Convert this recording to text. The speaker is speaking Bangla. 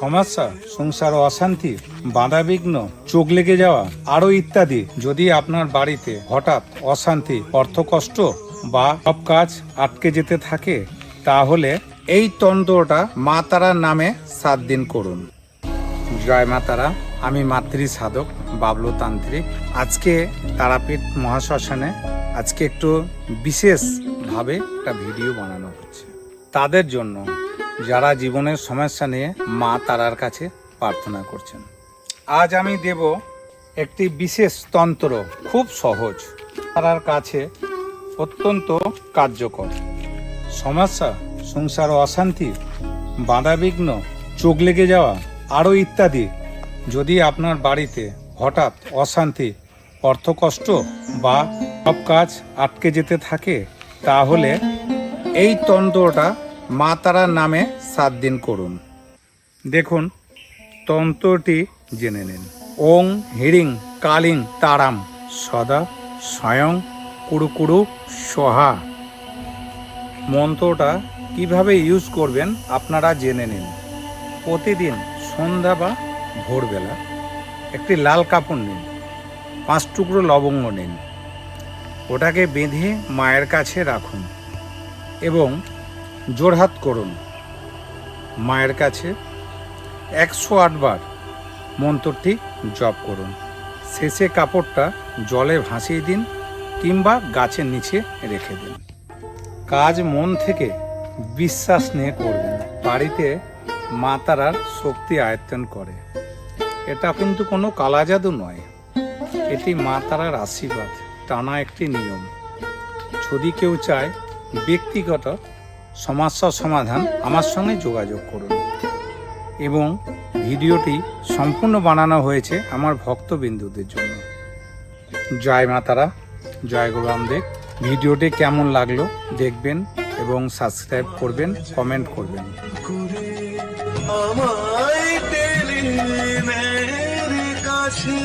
সমস্যা সংসার অশান্তি বাধাবিঘ্ন চোখ লেগে যাওয়া আরও ইত্যাদি। যদি আপনার বাড়িতে হঠাৎ অশান্তি, অর্থকষ্ট বা সব কাজ আটকে যেতে থাকে, তাহলে এই তন্ত্রটা মা তারার নামে সাত দিন করুন। জয় মা তারা, আমি মাতৃ সাধক, বাবলু তান্ত্রিক। আজকে তারাপীঠ মহাশ্মশানে আজকে একটু বিশেষভাবে একটা ভিডিও বানানো হচ্ছে। তাদের জন্য যারা জীবনের সমস্যা নিয়ে মা তারার কাছে প্রার্থনা করছেন। আজ আমি দেব একটি বিশেষ তন্ত্র, খুব সহজ। তারার কাছে অত্যন্ত কার্যকর। সমস্যা, সংসার অশান্তি, বাধাবিঘ্ন, চোখ লেগে যাওয়া আরও ইত্যাদি। যদি আপনার বাড়িতে হঠাৎ অশান্তি, অর্থকষ্ট বা সব কাজ আটকে যেতে থাকে, তাহলে এই তন্ত্রটা মা তারার নামে সাত দিন করুন। দেখুন, তন্ত্রটি জেনে নিন। ওং হিড়িং কালিং, তারাম, সদা, স্বয়ং কুড়ুকুড়ু সোহা। মন্ত্রটা কীভাবে ইউজ করবেন আপনারা জেনে নিন। প্রতিদিন সন্ধ্যা বা ভোরবেলা একটি লাল কাপড় নিন, পাঁচ টুকরো লবঙ্গ নিন। ওটাকে বেঁধে মায়ের কাছে রাখুন এবং জোড়হাত করুন। মায়ের কাছে একশো আটবার মন্ত্রটি জপ করুন। শেষে কাপড়টা জলে ভাসিয়ে দিন কিংবা গাছের নিচে রেখে দিন। কাজ মন থেকে বিশ্বাস নিয়ে করবেন। বাড়িতে মা তারার শক্তি আয়ত্তন করে। এটা কিন্তু কোনো কালা জাদু নয়। এটি মা তারার আশীর্বাদ। টানা একটি নিয়ম। যদি কেউ চায় ব্যক্তিগত সমস্যা সমাধান আমার সঙ্গে যোগাযোগ করুন। এবং ভিডিওটি সম্পূর্ণ বানানো হয়েছে আমার ভক্তবিন্দুদের জন্য। জয় মাতারা, জয় গুরু রামদেব। ভিডিওটি কেমন লাগল দেখবেন এবং সাবস্ক্রাইব করবেন, কমেন্ট করবেন। কাছে।